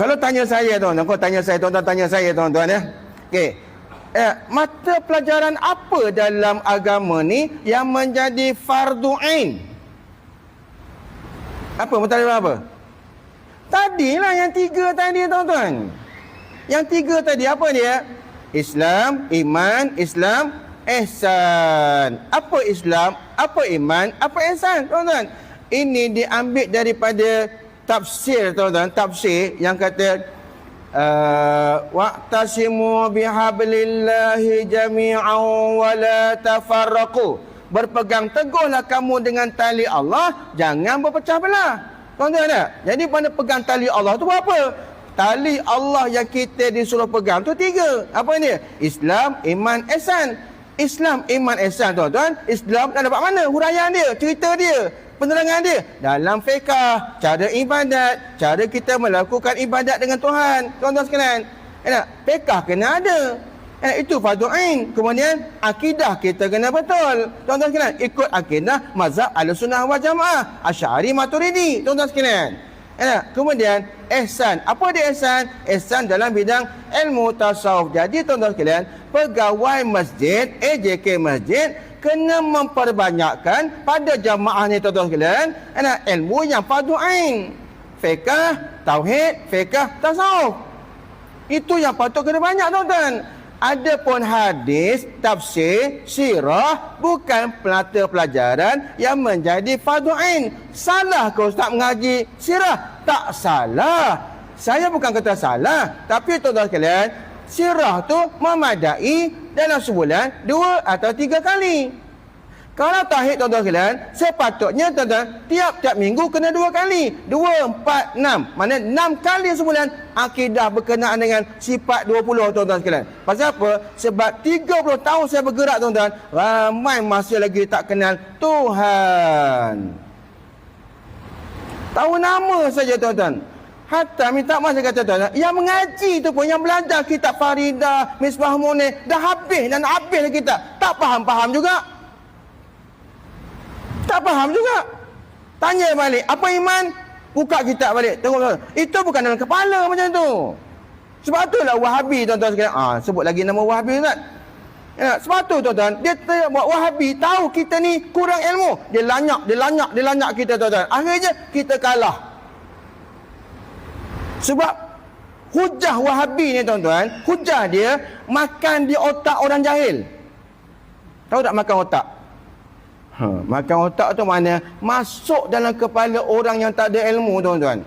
Kalau tanya saya tuan-tuan, kau tanya saya, tuan-tuan tanya saya tuan-tuan ya. Okey. Eh, mata pelajaran apa dalam agama ni yang menjadi fardu ain? Apa pelajaran apa? Tadilah yang tiga tadi tuan-tuan. Yang tiga tadi apa dia? Islam, iman, Islam, ihsan. Apa Islam? Apa iman? Apa ihsan? Tuan-tuan. Ini diambil daripada tafsir tuan-tuan, tafsir yang kata uh, waqtasimu bihablillahi jami'an wa la tafarraqu. Berpegang teguhlah kamu dengan tali Allah, jangan berpecah belah. Tuan-tuan tak? Jadi pada pegang tali Allah tu apa? Tali Allah yang kita disuruh pegang tu tiga. Apa dia? Islam, iman, ihsan. Islam, iman, ihsan tuan-tuan. Islam dah dapat mana? Huraian dia, cerita dia, penerangan dia. Dalam fiqah, cara ibadat, cara kita melakukan ibadat dengan Tuhan. Tuan-tuan sekalian. Enak? Fiqah kena ada. Eh, itu fardu. Kemudian akidah kita kena betul. Tuan-tuan sekalian, ikut akidah mazhab Ahlussunnah wal Jamaah, Asy'ari Maturidi. Tuan-tuan sekalian. Eh, kemudian ihsan. Apa dia ihsan? Ihsan dalam bidang ilmu tasawuf. Jadi tuan-tuan sekalian, pegawai masjid, AJK masjid kena memperbanyakkan pada jamaah ni tuan-tuan sekalian, eh, ilmu yang fardu ain. Fiqh, tauhid, fiqh, tasawuf. Itu yang patut kena banyak tuan-tuan. Adapun hadis, tafsir, sirah bukan pelata pelajaran yang menjadi fardu ain. Salah ke ustaz mengaji sirah? Tak salah. Saya bukan kata salah, tapi tuan-tuan sekalian, sirah tu memadai dalam sebulan dua atau tiga kali. Kalau tahid tuan-tuan sekalian, sepatutnya tuan-tuan tiap-tiap minggu kena dua kali. Dua, empat, enam. Mana enam kali sebulan akidah berkenaan dengan sifat dua puluh tuan-tuan sekalian. Pasal apa? Sebab tiga puluh tahun saya bergerak tuan-tuan, ramai masih lagi tak kenal Tuhan. Tahu nama saja tuan-tuan. Hatta minta maaf saya kata tuan Yang mengaji tu pun Yang belajar kitab Faridah Misbah Munir Dah habis Dan habis kitab Tak faham-faham juga tak faham juga. Tanya balik, apa iman? Buka kitab balik. Tengok. Itu bukan dalam kepala macam tu. Sebab tu lah Wahabi tuan-tuan sekalian. Ah, sebut lagi nama Wahabi Ustaz. Ya, sebab tu tuan-tuan, dia buat Wahabi tahu kita ni kurang ilmu. Dia lanyak, dia lanyak, dia lanyak kita tuan-tuan. Akhirnya kita kalah. Sebab hujah Wahabi ni tuan-tuan, hujah dia makan di otak orang jahil. Tahu tak makan otak? Ha, makan otak tu mana? Masuk dalam kepala orang yang tak ada ilmu tuan-tuan.